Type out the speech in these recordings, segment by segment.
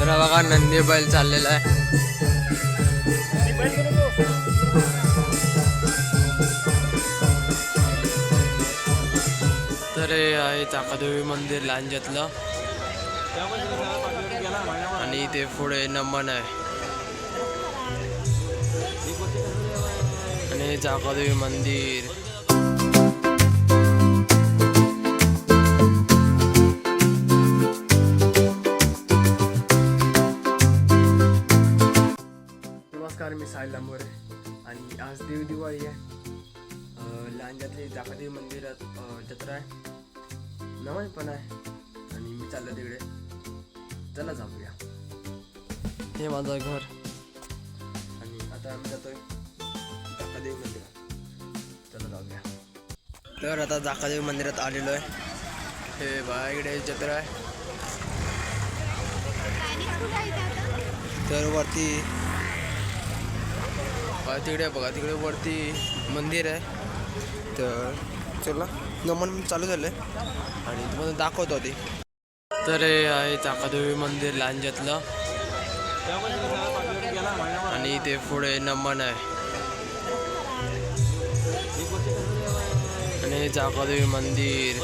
तर बघा नंदी बैल चाललेला आहे. तर हे आहे चाकादेवी मंदिर लांज्यातलं आणि इथे पुढे नमन आहे. आणि चाकादेवी मंदिर. देव दिवाळी आहे. लांजातली जाकादेवी मंदिरात जत्रा आहे. नमन पण आहे. आणि मी चाललो तिकडे. चला जाऊया. हे माझं घर. आणि आता आम्ही जातोय जाकादेवी मंदिरात. चला जाऊया. तर आता जाकादेवी मंदिरात आलेलो आहे. हे बघा इकडे जत्रा आहे. तर वरती बघा तिकडे बघा तिकडे वरती मंदिर आहे. तर चला नमन चालू झालं आहे आणि तुम्हाला दाखवतो ते तर हे आहे चाकादेवी मंदिर लांजातलं. आणि इथे पुढे नमन आहे. आणि चाकादेवी मंदिर.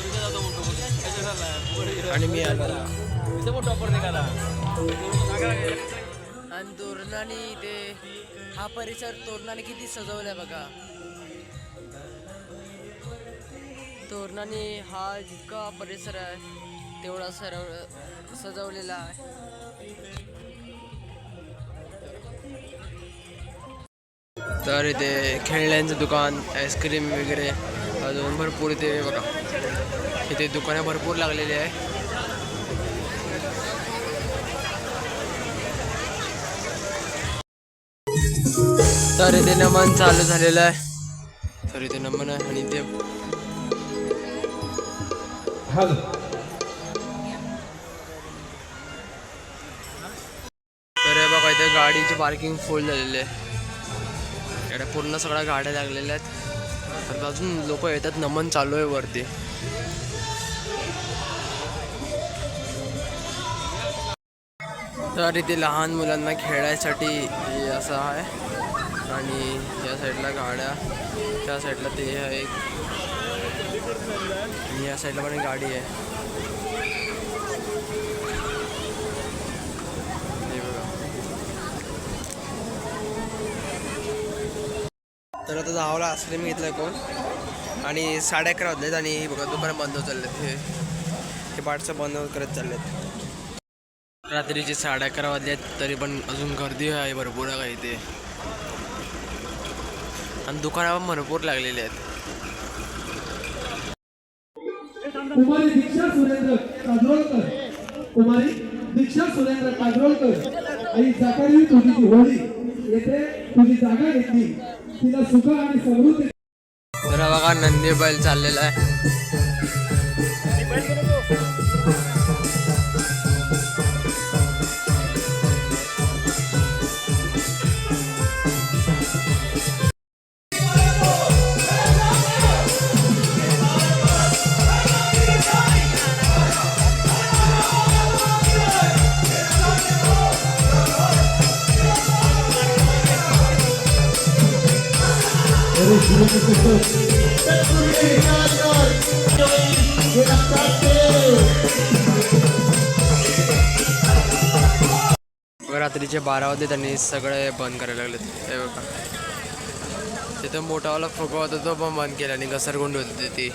आणि मी आला. तोरणाने इथे हा परिसर तोरणाने किती सजवलाय बघा. तोरणाने हा जितका परिसर आहे तेवढा सरव सजवलेला आहे. तर इथे खेळण्यांचं दुकान आईस्क्रीम वगैरे अजून भरपूर इथे बघा. इथे दुकानं भरपूर लागलेली आहे. तर इथे नमन चालू झालेलं आहे. तर इथे नमन आहे आणि ते तर बघा इथे गाडीची पार्किंग फुल झालेली आहे. इकडे पूर्ण सगळ्या गाड्या लागलेल्या आहेत. तर अजून लोक येतात नमन चालू आहे वरती. तर इथे लहान मुलांना खेळायसाठी असं आहे. आणि या साईडला गाड्या त्या साईडला ते आहे आणि या साईडला पण एक गाडी आहे. हे बघा. तर आता धावला आईस्क्रीम घेतलं कोण? आणि साडे अकरा वाजलेत आणि बघा दुकानं बंद होत चाललेत. हे हे पाठचं बंद करत चाललेत. रात्रीचे साडे अकरा वाजले तरी पण अजून गर्दी आहे भरपूर आहे इथे. आणि दुकानं पण भरपूर लागलेली आहेत. कुमारी दीक्षा सुरेंद्र काजरोलकर कुमारी दीक्षा सुरेंद्र आई जाकारी तुझी ती होळी. येथे तुझी जागा घेतली. तिला सुख आणि समृद्धी. तर बघा नंदी बैल चाललेला आहे. रात्रीचे बारा वाजले त्यांनी सगळे बंद करायला लागले हे बघा. तिथं मोठावाला फुगा होता तो पण बंद केला आणि घसरगुंड होती ती.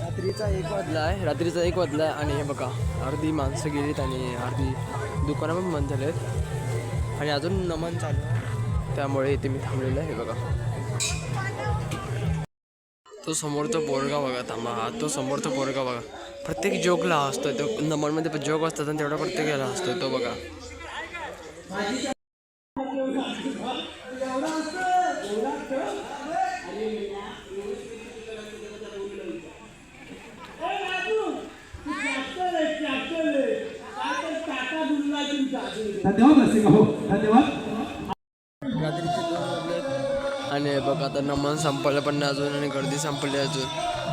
रात्रीचा एक वाजला आहे रात्रीचा एक वाजला आहे आणि हे बघा अर्धी माणसं गेलीत आणि अर्धी दुकानं पण बंद झाले आहेत आणि अजून नमन चालू आहे. त्यामुळे इथे मी थांबलेलो आहे बघा. तो समोरचा बोरगा बघा थांबा हा. तो समोरचा बोरगा बघा. प्रत्येक जोकला असतो तो नमनमध्ये पण जोक असतात आणि तेवढा प्रत्येकाला असतो तो बघा. धन्यवाद हो धन्यवाद. रात्रीचे मन नमन संपलं पण नाही अजून आणि गर्दी संपली अजून.